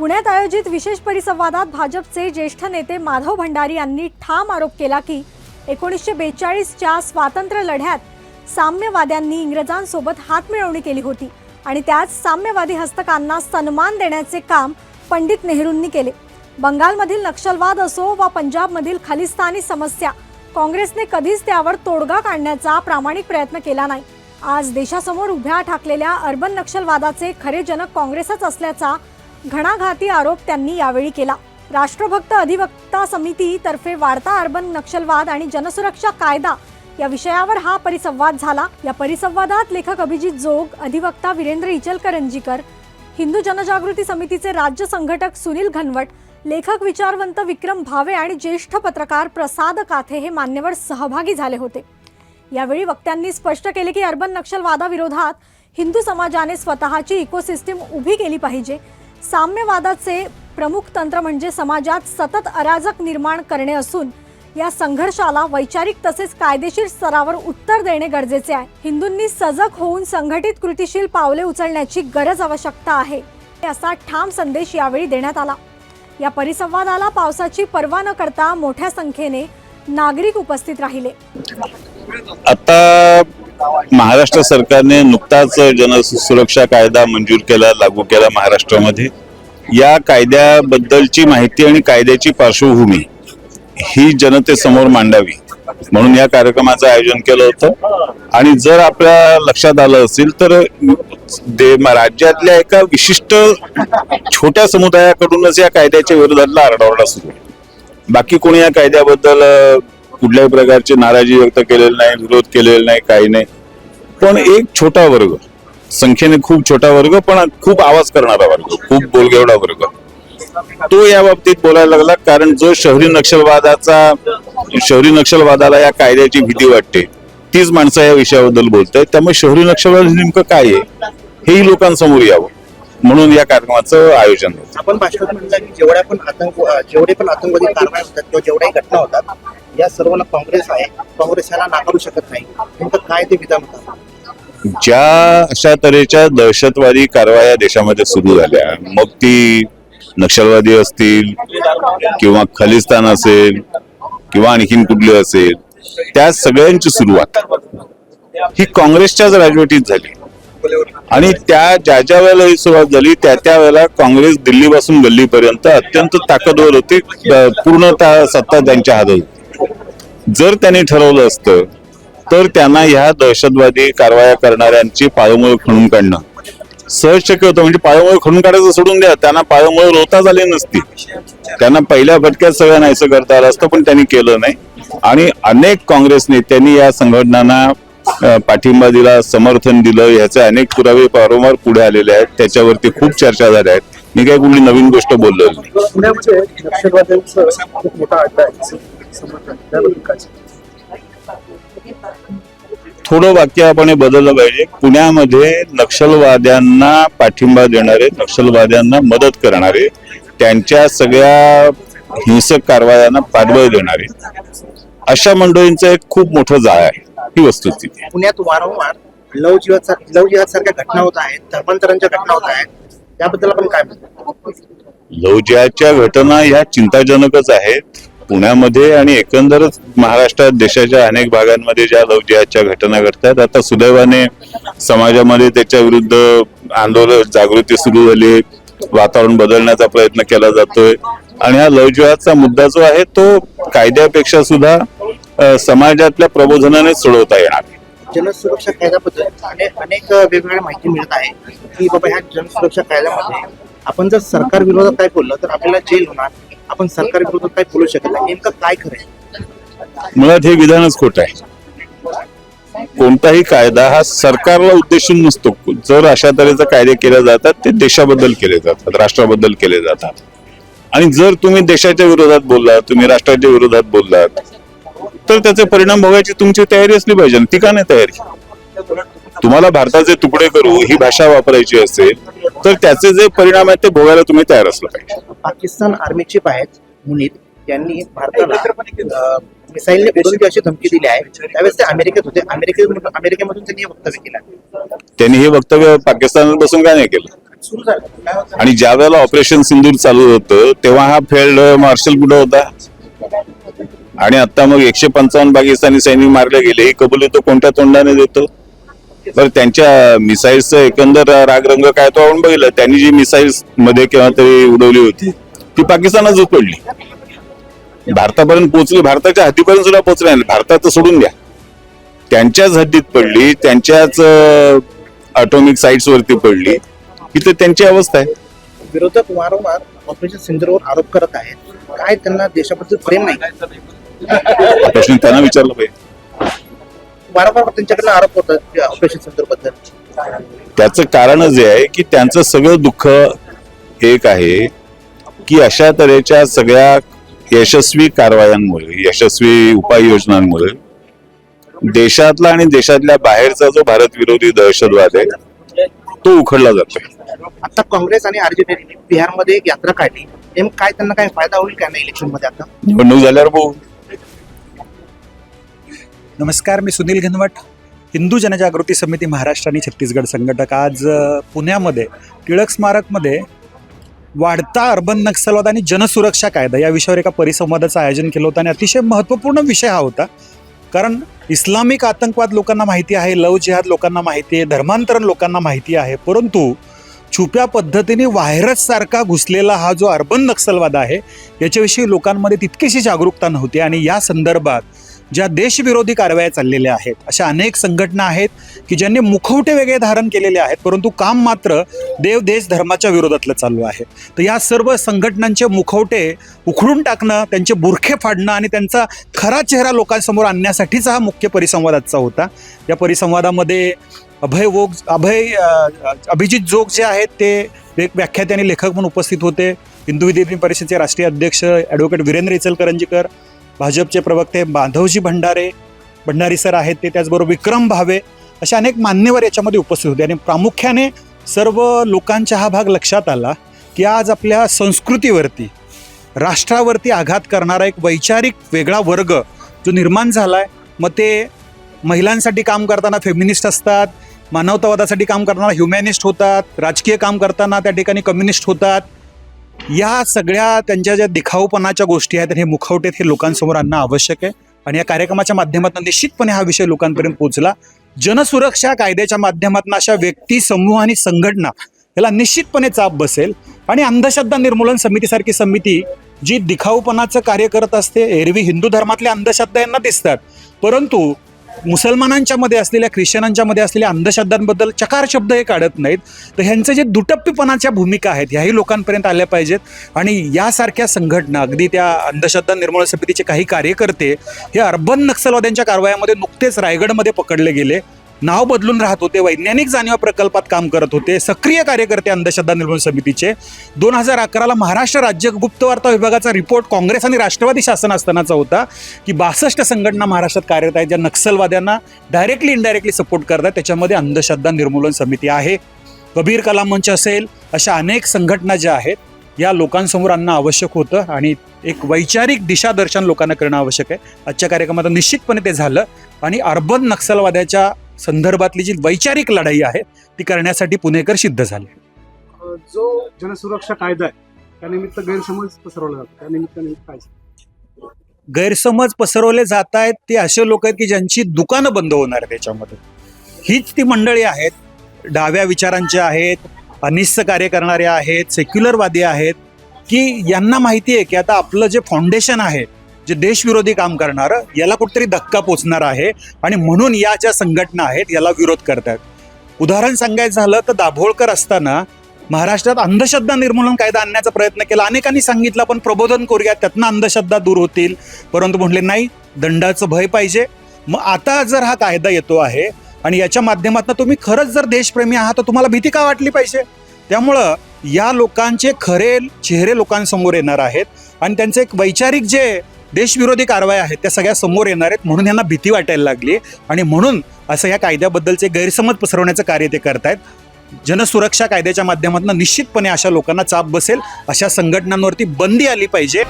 पुण्यात आयोजित विशेष परिसंवादात भाजपचे ज्येष्ठ नेते माधव भंडारी यांनी ठाम आरोप केला की एकोणीसशे बेचाळीसच्या स्वातंत्र्य लढ्यात साम्यवाद्यांनी इंग्रजांसोबत हातमिळवणी केली होती आणि त्याच साम्यवादी हस्तकांना सन्मान देण्याचे काम पंडित नेहरूंनी केले. बंगालमधील नक्षलवाद असो वा पंजाबमधील खालिस्तानी समस्या काँग्रेसने कधीच त्यावर तोडगा काढण्याचा प्रामाणिक प्रयत्न केला नाही. आज देशासमोर उभ्या ठाकलेल्या अर्बन नक्षलवादाचे खरे जनक काँग्रेसच असल्याचा घणाघाती आरोप त्यांनी यावेळी केला. राष्ट्रभक्त अधिवक्ता समितीतर्फे वाढता अर्बन नक्षलवाद आणि जनसुरक्षा कायदा या विषयावर हा परिसंवाद झाला. या परिसंवादात लेखक अभिजित जोग अधिवक्ता वीरेंद्र इचलकरंजीकर हिंदू जनजागृती समितीचे राज्य संघटक सुनील घनवट लेखक विचारवंत विक्रम भावे आणि ज्येष्ठ पत्रकार प्रसाद काथे हे मान्यवर सहभागी झाले होते. यावेळी वक्त्यांनी स्पष्ट केले की अर्बन नक्षलवादाविरोधात हिंदू समाजाने स्वतःची इकोसिस्टीम उभी केली पाहिजे. साम्यवादाचे प्रमुख तंत्र म्हणजे समाजात सतत अराजक निर्माण करणे असून या संघर्षाला वैचारिक तसेच कायदेशीर स्तरावर उत्तर देणे गरजेचे आहे. हिंदूंनी सजग होऊन संघटित कृतीशील पावले उचलण्याची गरज आवश्यकता आहे असा ठाम संदेश यावेळी देण्यात आला. या परिसंवादाला पावसाची पर्वा न करता मोठ्या संख्येने नागरिक उपस्थित राहिले. आता महाराष्ट्र सरकारने नुकताच जन सुरक्षा कायदा मंजूर केला लागू केला महाराष्ट्रामध्ये. या कायद्याबद्दलची माहिती आणि कायद्याची पार्श्वभूमी ही जनतेसमोर मांडावी म्हणून या कार्यक्रमाचं आयोजन केलं होतं. आणि जर आपल्या लक्षात आलं असेल तर दे राज्यातल्या एका विशिष्ट छोट्या समुदायाकडूनच या कायद्याच्या विरोधातला आरडाओरडा सुरू आहे. बाकी कोणी या कायद्याबद्दल कुठल्याही प्रकारची नाराजी व्यक्त केलेली नाही विरोध केलेला नाही काही नाही. पण एक छोटा वर्ग संख्येने खूप छोटा वर्ग पण खूप आवाज करणारा वर्ग खूप बोलगेवडा वर्ग. तो या बाबतीत बोलायला लागला कारण जो शहरी नक्षलवादाचा शहरी नक्षलवादाला या कायद्याची भीती वाटते तीच माणसं या विषयाबद्दल बोलत आहेत त्यामुळे शहरी नक्षलवाद नेमकं काय आहे? हेही लोकांसमोर यावं. म्हणून या कार्यक्रमाचं आयोजन होतं. आपण भाषणात म्हटलं की जेवढ्या पण आतंक जेवढे पण आतंकवादी कारवाया होतात किंवा जेवढ्याही घटना होतात या सर्वांना काँग्रेस आहे. काँग्रेस याला नाकारू शकत नाही. नेमकं काय ते विधान होतं? ज्या अशा तऱ्हेच्या दहशतवादी कारवाया देशामध्ये सुरू झाल्या मग ती नक्षलवादी असतील किंवा खलिस्तान असेल किंवा आणखीन कुठली असेल त्या सगळ्यांची सुरुवात ही काँग्रेसच्याच राजवटीत झाली. आणि त्या ज्या ज्या वेळेला ही सुरुवात झाली त्या त्या वेळेला काँग्रेस दिल्लीपासून गल्लीपर्यंत अत्यंत ताकदवर होती पूर्णतः पूर्ण सत्ता त्यांच्या हातात होती. जर त्यांनी ठरवलं असतं तर त्यांना ह्या दहशतवादी कारवाया करणाऱ्यांची पाळमुळे खणून काढणं. सहज शक्य होतं म्हणजे पाळमुळे खणून काढायचं सोडून द्या त्यांना पाळमुळे रोता झाली नसती. त्यांना पहिल्या फटक्यात सगळं नाहीसं करता आलं असतं पण त्यांनी केलं नाही. आणि अनेक काँग्रेस नेत्यांनी या संघटनांना पाठिंबा दिला समर्थन दिलं. याचे अनेक पुरावे वारंवार पुढे आलेले आहेत. त्याच्यावरती खूप चर्चा झाल्या आहेत मी काही कुठली नवीन गोष्ट बोललो काय थोडं वाक्य आपण बदललं पाहिजे. पुण्यामध्ये नक्षलवाद्यांना पाठिंबा देणारे नक्षलवाद्यांना मदत करणारे त्यांच्या सगळ्या हिंसक कारवायांना पाठबळ देणारे अशा मंडळींचं एक खूप मोठं जाळ आहे. ही वस्तुस्थिती. पुण्यात वारंवार लव जिहाद लव जिहाद सारख्या घटना होत आहेत धर्मांतरांच्या घटना होत आहेत त्याबद्दल आपण काय म्हणतो लवजियाच्या घटना ह्या चिंताजनकच आहेत पुण्यामध्ये आणि एकंदरच महाराष्ट्रात देशाच्या अनेक भागांमध्ये ज्या लवजियाच्या घटना घडतात आता सुदैवाने समाजामध्ये त्याच्या विरुद्ध आंदोलन जागृती सुरू झाली. वातावरण बदलण्याचा प्रयत्न केला जातोय आणि हा लवजिहादचा मुद्दा जो आहे तो कायद्यापेक्षा सुद्धा समाजातल्या प्रबोधनाने सोडवता येणार. जनसुरक्षा कायद्याबद्दल अनेक अनेक वेगवेगळ्या माहिती मिळत आहे की बाबा ह्या जनसुरक्षा कायद्यामध्ये आपण जर सरकार विरोधात काय बोललं तर आपल्याला जेल होणार. आपण सरकार विरोधात काय बोलू शकत नाही. नेमकं काय खरं मुळात हे विधानच खोट आहे. कोणताही कायदा हा सरकारला उद्देशून नसतो. जर अशा तऱ्हेचे कायदे केले जातात ते देशाबद्दल केले जातात राष्ट्राबद्दल केले जातात. आणि जर तुम्ही देशाच्या विरोधात बोललात तुम्ही राष्ट्राच्या विरोधात बोललात तर त्याचे परिणाम भोगायची तुमची तयारी असली पाहिजे. ती का नाही तयारी? तुम्हाला भारताचे तुकडे करू ही भाषा वापरायची असेल तर त्याचे जे परिणाम आहेत ते भोगायला तुम्ही तयार असलं पाहिजे. पाकिस्तान आर्मी चीफ आहेत मुनीत त्यांनी भारताला मिसाईलने उडवण्याची अशी धमकी दिली आहे त्यावेळेस ते अमेरिकेत होते. अमेरिकेत अमेरिकेमधून त्यांनी हे वक्तव्य केलं. त्यांनी हे वक्तव्य पाकिस्तानात बसून का नाही केलं? सुरू झालं. काय होतं? आणि ज्या वेळेला ऑपरेशन सिंदूर चालू होतं तेव्हा हा फेल्ड मार्शल कुठं होता? आणि आता मग एकशे पंचावन्न पाकिस्तानी सैनिक मारले गेले. ही कबुली तो कोणत्या तोंडाने देतो? बरं त्यांच्या मिसाईल्सचं एकंदर रागरंग काय तो आपण बघितलं. त्यांनी जी मिसाईल्समध्ये केव्हा तरी उडवली होती ती पाकिस्तानच उपडली. भारतापर्यंत पोहोचली. भारताच्या हद्दीपर्यंत सुद्धा पोहोचली नाही. भारतात सोडून द्या. त्यांच्याच हद्दीत पडली. त्यांच्याच अटॉमिक साईट्स वरती पडली. इथे त्यांची अवस्था आहे. विरोधक वारंवार ऑपरेशन सिंधूरवर आरोप करत आहेत. काय त्यांना देशाबद्दल प्रेम नाही? हा प्रश्न त्यांना विचारला पाहिजे. वारंवार त्यांच्याकडनं आरोप होतात ऑपरेशनबद्दल त्याचं कारणच हे आहे की त्यांचं सगळं दुःख एक आहे की अशा तऱ्हेच्या सगळ्या यशस्वी कारवायांमुळे यशस्वी उपाययोजनांमुळे देशातला आणि देशातल्या बाहेरचा जो भारत विरोधी दहशतवाद आहे तो उखडला जातोय. आता काँग्रेस आणि आरजेडीने बिहारमध्ये एक यात्रा काढली. नेमकं काय त्यांना काय फायदा होईल का नाही इलेक्शनमध्ये आता? निवडणूक झाल्यावर बघू. नमस्कार मी सुनील घनवट. हिंदू जनजागृती समिती महाराष्ट्र आणि छत्तीसगड संघटक. आज पुण्यामध्ये टिळक स्मारकमध्ये वाढता अर्बन नक्षलवाद आणि जनसुरक्षा कायदा या विषयावर एका परिसंवादाचं आयोजन केलं होतं आणि अतिशय महत्त्वपूर्ण विषय हा होता. कारण इस्लामिक आतंकवाद लोकांना माहिती आहे लव जिहाद लोकांना माहिती आहे धर्मांतरण लोकांना माहिती आहे परंतु छुप्या पद्धतीने व्हायरस सारखा घुसलेला हा जो अर्बन नक्षलवाद आहे याच्याविषयी लोकांमध्ये तितकीशी जागरूकता नव्हती. आणि या संदर्भात ज्या देशविरोधी कारवाया चाललेल्या आहेत अशा अनेक संघटना आहेत की ज्यांनी मुखवटे वेगळे धारण केलेले आहेत परंतु काम मात्र देव देश धर्माच्या विरोधातलं चालू आहे. तर या सर्व संघटनांचे मुखवटे उखडून टाकणं त्यांचे बुरखे फाडणं आणि त्यांचा खरा चेहरा लोकांसमोर आणण्यासाठीचा हा मुख्य परिसंवाद आजचा होता. या परिसंवादामध्ये अभय वोग अभय अभिजित जोग जे आहेत ते एक व्याख्याते आणि लेखक म्हणून उपस्थित होते. हिंदू विद्यार्थी परिषदेचे राष्ट्रीय अध्यक्ष ॲडव्होकेट वीरेंद्र इचलकरंजीकर भाजपचे प्रवक्ते माधवजी भंडारे भंडारी सर आहेत ते त्याचबरोबर विक्रम भावे असे अनेक मान्यवर याच्यामध्ये उपस्थित होते. आणि प्रामुख्याने सर्व लोकांचा हा भाग लक्षात आला की आज आपल्या संस्कृतीवरती राष्ट्रावरती आघात करणारा एक वैचारिक वेगळा वर्ग जो निर्माण झाला आहे मग ते महिलांसाठी काम करताना फेमिनिस्ट असतात मानवतावादासाठी काम करताना ह्युमॅनिस्ट होतात राजकीय काम करताना त्या ठिकाणी कम्युनिस्ट होतात या सगळ्या त्यांच्या ज्या दिखाऊपणाच्या गोष्टी आहेत हे मुखवटेत हे लोकांसमोर आणणं आवश्यक आहे. आणि या कार्यक्रमाच्या माध्यमातून निश्चितपणे हा विषय लोकांपर्यंत पोहोचला. जनसुरक्षा कायद्याच्या माध्यमातून अशा व्यक्ती समूह आणि संघटना याला निश्चितपणे चाप बसेल. आणि अंधश्रद्धा निर्मूलन समितीसारखी समिती जी दिखाऊपणाचं कार्य करत असते एरवी हिंदू धर्मातल्या अंधश्रद्धा यांना दिसतात. परंतु मुसलमानांच्या मध्ये असलेल्या ख्रिश्चनांच्या मध्ये असलेल्या अंधश्रद्धांबद्दल चकार शब्द हे काढत नाहीत. तर ह्यांचे जे दुटप्पीपणाच्या भूमिका आहेत ह्याही लोकांपर्यंत आल्या पाहिजेत. आणि यासारख्या संघटना अगदी त्या अंधश्रद्धा निर्मूलन समितीचे काही कार्यकर्ते हे अर्बन नक्षलवाद्यांच्या कारवायामध्ये नुकतेच रायगडमध्ये पकडले गेले. नाव बदलून राहत होते वैज्ञानिक जाणीवा प्रकल्पात काम करत होते सक्रिय कार्यकर्ते अंधश्रद्धा निर्मूलन समितीचे. दोन हजार अकराला महाराष्ट्र राज्य गुप्तवार्ता विभागाचा रिपोर्ट काँग्रेस आणि राष्ट्रवादी शासन असतानाचा होता की बासष्ट संघटना महाराष्ट्रात कार्यरत आहेत ज्या नक्षलवाद्यांना डायरेक्टली इनडायरेक्टली सपोर्ट करतात त्याच्यामध्ये अंधश्रद्धा निर्मूलन समिती आहे. कबीर कला मंच असेल अशा अनेक संघटना ज्या आहेत या लोकांसमोर आणणं आवश्यक होतं आणि एक वैचारिक दिशादर्शन लोकांना करणं आवश्यक आहे. आजच्या कार्यक्रमात निश्चितपणे ते झालं आणि अर्बन नक्षलवाद्याच्या संदर्भातली जी वैचारिक लढाई आहे ती करण्यासाठी पुणेकर सिद्ध झाले. जो जनसुरक्षा कायदा आहे त्यानिमित्त गैरसमज पसरवला जातो त्या निमित्ताने काय गैरसमज पसरवले जात आहेत ते असे लोक आहेत की ज्यांची दुकानं बंद होणार त्याच्यामध्ये हीच ती मंडळी आहेत. डाव्या विचारांचे आहेत अनिष्ट कार्य करणारे आहेत सेक्युलरवादी आहेत की यांना माहिती आहे की आता आपलं जे फाउंडेशन आहे जे देशविरोधी काम करणारं याला कुठेतरी धक्का पोचणार आहे आणि म्हणून या ज्या संघटना आहेत याला विरोध करतात उदाहरण सांगायचं झालं तर दाभोळकर असताना महाराष्ट्रात अंधश्रद्धा निर्मूलन कायदा आणण्याचा प्रयत्न केला. अनेकांनी सांगितलं आपण प्रबोधन करूया त्यातनं अंधश्रद्धा दूर होतील. परंतु म्हटले नाही दंडाचं भय पाहिजे. मग आता जर हा कायदा येतो आहे आणि याच्या माध्यमातून तुम्ही खरंच जर देशप्रेमी आहात तर तुम्हाला भीती का वाटली पाहिजे? त्यामुळं या लोकांचे खरे चेहरे लोकांसमोर येणार आहेत. आणि त्यांचं एक वैचारिक जे देशविरोधी कारवाया आहेत त्या सगळ्या समोर येणार आहेत म्हणून यांना भीती वाटायला लागली आणि म्हणून असं या कायद्याबद्दलचे गैरसमज पसरवण्याचं कार्य ते करतायत. जनसुरक्षा कायद्याच्या माध्यमातून निश्चितपणे अशा लोकांना चाप बसेल अशा संघटनांवरती बंदी आली पाहिजे.